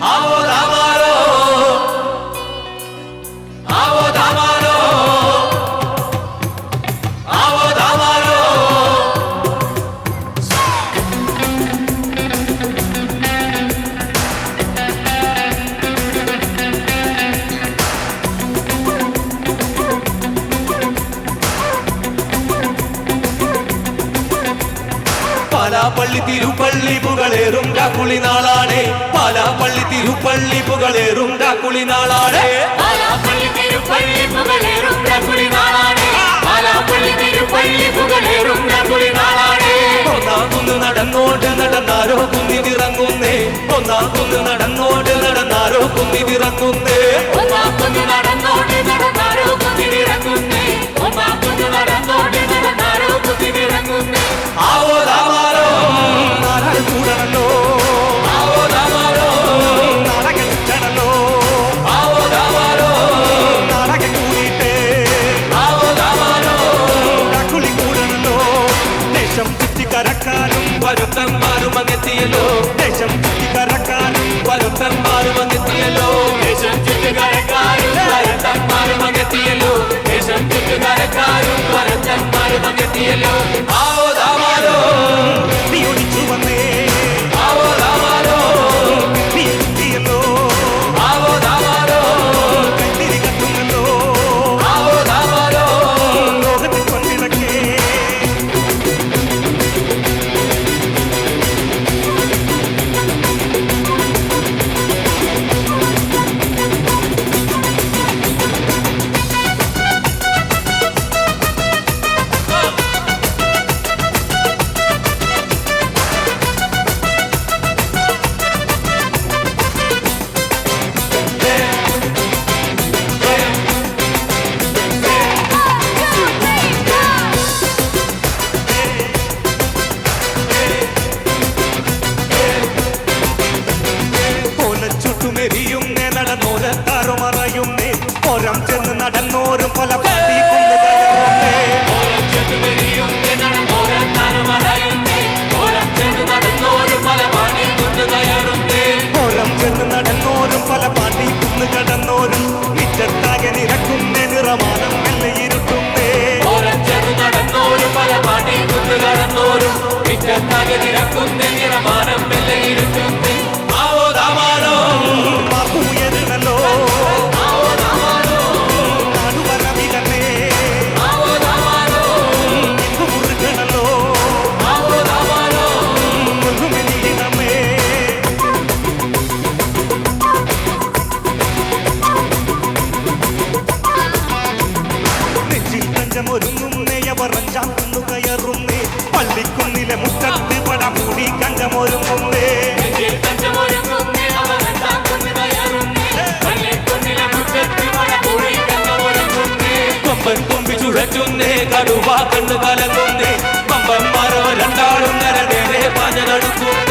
好 പാലാപ്പള്ളി തിരുപ്പള്ളി പുകളേറും രാക്കുളി നാളാണേ. പാലാപ്പള്ളി തിരുപ്പള്ളി പുകളേറും രാക്കുളി നാളാണേ. പാലാപ്പള്ളി തിരുപ്പള്ളി പുകളേറും രാക്കുളി നാളാണേ. പാലാപ്പള്ളി തിരുപ്പള്ളി പുകളേറും രാക്കുളി നാളാണേ. ഒന്നാം കുന്ന് നടന്നോണ്ട് നടന്നാരോ കുന്നിനിറങ്ങുന്നേ ഒന്നാം കുന്ന് മാറും ദേശം ചുറ്റിക്കറക്കാരും പലത്തന്മാരും അങ്ങെത്തിയല്ലോ ദേശം ചുറ്റിക്കറക്കാരും പലത്തന്മാരും അങ്ങെത്തിയല്ലോ விட்ட நகதிறக்கும் ചുറ്റുന്നേ കടുവാ കണ്ണു കലങ്ങുന്നേ പമ്പന്മാരോ രണ്ടാളും നരകേനെ പാഞ്ഞ നടക്കും.